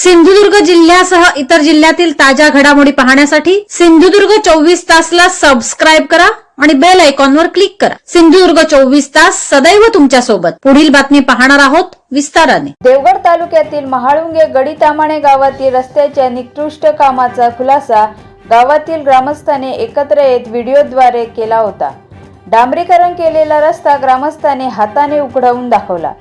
सिंधुदुर्ग जिल्ह्यासह इतर जिल्ह्यातील ताज्या घडामोडी पाहण्यासाठी सिंधुदुर्ग चोवीस तासला सबस्क्राईब करा आणि बेल आयकॉनवर क्लिक करा. सिंधुदुर्ग चोवीस तास सदैव तुमच्यासोबत पुढील बातमी पाहणार आहोत विस्ताराने. देवगड तालुक्यातील महाळुंगे गडीतामाणे गावातील रस्त्याच्या निकृष्ट कामाचा खुलासा गावातील ग्रामस्थांनी एकत्र येत व्हिडिओद्वारे केला होता. डांबरीकरण केलेला रस्ता ग्रामस्थांनी हाताने उघडवून दाखवला.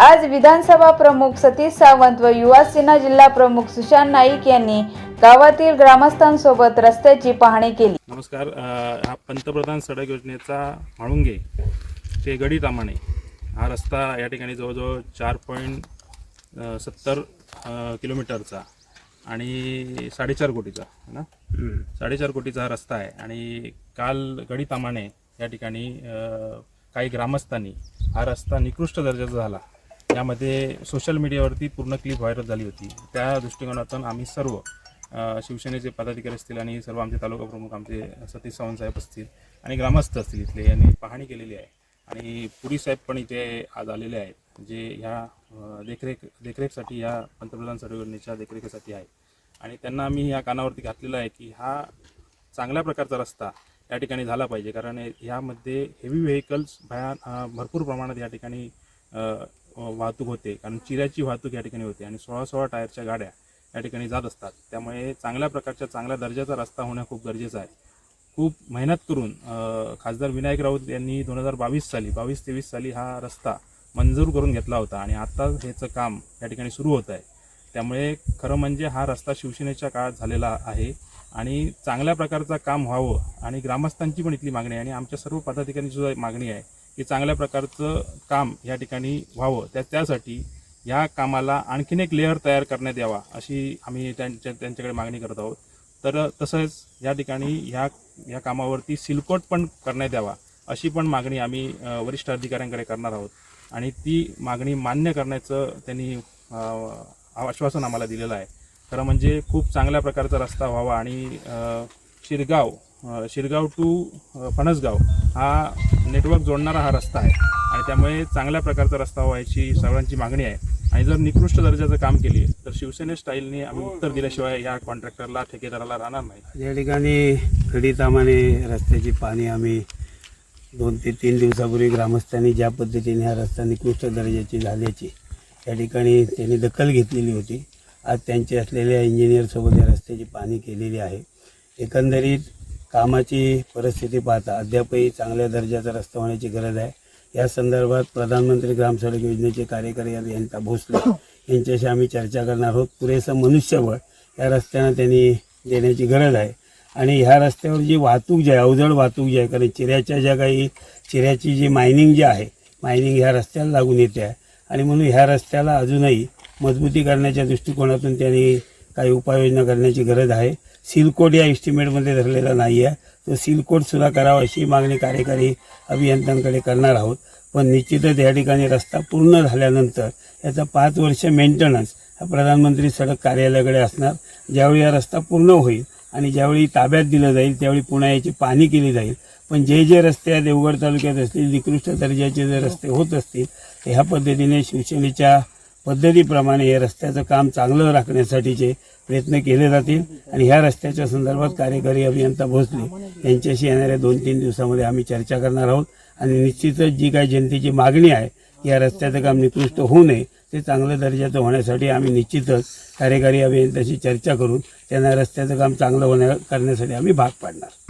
आज विधानसभा प्रमुख सतीश सावंत व युवा सेना जिल्हा प्रमुख सुशांत नाईक यांनी गावातील ग्रामस्थांसोबत रस्त्याची पाहणी केली. नमस्कार अ, हा पंतप्रधान सडक योजनेचा म्हाळुंगे ते गडी तामाणे हा रस्ता या ठिकाणी जवळजवळ चार पॉईंट सत्तर किलोमीटरचा आणि साडेचार कोटीचा है ना? साडेचार कोटीचा हा रस्ता आहे आणि काल गडी तामाणे या ठिकाणी अ, काही ग्रामस्थांनी हा रस्ता निकृष्ट दर्जाचा झाला. यामध्ये सोशल मीडियावरती पूर्ण क्लिप व्हायरल झाली होती. त्या दृष्टिकोनातून आम्ही सर्व शिवसेनेचे पदाधिकारी असतील आणि सर्व आमचे तालुका प्रमुख आमचे सतीश सावंत साहेब असतील आणि ग्रामस्थ असतील इथले यांनी पाहणी केलेली आहे. आणि पुरी साहेब पण इथे आज आलेले आहेत जे ह्या देखरेख देखरेखसाठी ह्या पंतप्रधान योजनेच्या देखरेखीसाठी आहे आणि त्यांना आम्ही या कानावरती घातलेलं आहे की हा चांगल्या प्रकारचा रस्ता या ठिकाणी झाला पाहिजे. कारण ह्यामध्ये हेवी व्हेकल्स भया भरपूर प्रमाणात या ठिकाणी वाहतूक होते. कारण चिऱ्याची वाहतूक या ठिकाणी होते आणि सोळा सोळा टायरच्या गाड्या या ठिकाणी जात असतात. त्यामुळे चांगल्या प्रकारच्या चांगल्या दर्जाचा रस्ता होणं खूप गरजेचं आहे. खूप मेहनत करून खासदार विनायक राऊत यांनी दोन हजार बावीस साली बावीस तेवीस साली हा रस्ता मंजूर करून घेतला होता आणि आता ह्याचं काम या ठिकाणी सुरू होत आहे. त्यामुळे खरं म्हणजे हा रस्ता शिवसेनेच्या काळात झालेला आहे आणि चांगल्या प्रकारचा काम व्हावं आणि ग्रामस्थांची पण इथली मागणी आहे आणि आमच्या सर्व पदाधिकाऱ्यांची सुद्धा मागणी आहे की चांगल्या प्रकारचं काम या ठिकाणी व्हावं. त्या त्यासाठी या कामाला आणखीन एक लेअर तयार करण्यात यावा अशी आम्ही त्यांच्या त्यांच्याकडे मागणी करत आहोत. तर तसंच या ठिकाणी ह्या ह्या कामावरती सिलकोट पण करण्यात यावा अशी पण मागणी आम्ही वरिष्ठ अधिकाऱ्यांकडे करणार आहोत. आणि ती मागणी मान्य करण्याचं त्यांनी आश्वासन आम्हाला दिलेलं आहे. खरं म्हणजे खूप चांगल्या प्रकारचा रस्ता व्हावा आणि शिरगाव शिरगाव टू फणसगाव हा नेटवर्क जोडणारा हा रस्ता आहे. आणि त्यामुळे चांगल्या प्रकारचा रस्ता व्हायची सर्वांची मागणी आहे. आणि जर निकृष्ट दर्जाचं काम केली तर शिवसेने स्टाईलने आम्ही उत्तर दिल्याशिवाय या कॉन्ट्रॅक्टरला ठेकेदाराला राहणार नाही. या ठिकाणी खडीतामाने रस्त्याची पाणी आम्ही दोन ते तीन दिवसापूर्वी ग्रामस्थांनी ज्या पद्धतीने हा रस्ता निकृष्ट दर्जाची झाल्याची या ठिकाणी त्यांनी दखल घेतलेली होती. आज त्यांचे असलेल्या इंजिनियरसोबत या रस्त्याची पाहणी केलेली आहे. एकंदरीत कामाची परिस्थिती पाहता अद्यापही चांगल्या दर्जाचा रस्ता होण्याची गरज आहे. या संदर्भात प्रधानमंत्री ग्राम सडक योजनेचे कार्यकारी अभियंता भोसले यांच्याशी आम्ही चर्चा करणार आहोत. पुरेसं मनुष्यबळ या रस्त्यानं त्यांनी देण्याची गरज आहे. आणि ह्या रस्त्यावर जी वाहतूक जी आहे अवजड वाहतूक जी आहे कारण चिऱ्याच्या ज्या काही चिऱ्याची जी मायनिंग जी आहे मायनिंग ह्या रस्त्याला लागून येते. आहे आणि म्हणून ह्या रस्त्याला अजूनही मजबूती करण्याच्या दृष्टिकोनातून त्यांनी काही उपाययोजना करण्याची गरज आहे. सिलकोट या इस्टिमेटमध्ये धरलेला नाही आहे तो सिलकोट सुद्धा करावा अशी मागणी कार्यकारी अभियंत्यांकडे करणार आहोत. पण निश्चितच या ठिकाणी रस्ता पूर्ण झाल्यानंतर याचा पाच वर्ष मेंटेनन्स हा प्रधानमंत्री सडक कार्यालयाकडे असणार. ज्यावेळी हा रस्ता पूर्ण होईल आणि ज्यावेळी ताब्यात दिलं जाईल त्यावेळी पुन्हा याची पाहणी केली जाईल. पण जे जे रस्ते या देवगड तालुक्यात असतील निकृष्ट दर्जाचे जे रस्ते होत असतील तर ह्या पद्धतीने शिवसेनेच्या पद्धतीप्रमाणे हे रस्त्याचं काम चांगलं राखण्यासाठीचे प्रयत्न केले जातील आणि ह्या रस्त्याच्या संदर्भात कार्यकारी अभियंता भोसले यांच्याशी येणाऱ्या दोन तीन दिवसामध्ये आम्ही चर्चा करणार आहोत. आणि निश्चितच जी काही जनतेची मागणी आहे या रस्त्याचं काम निकृष्ट होऊ नये ते चांगल्या दर्जाचं होण्यासाठी आम्ही निश्चितच कार्यकारी अभियंत्याशी चर्चा करून त्यांना रस्त्याचं काम चांगलं होण्या करण्यासाठी आम्ही भाग पाडणार.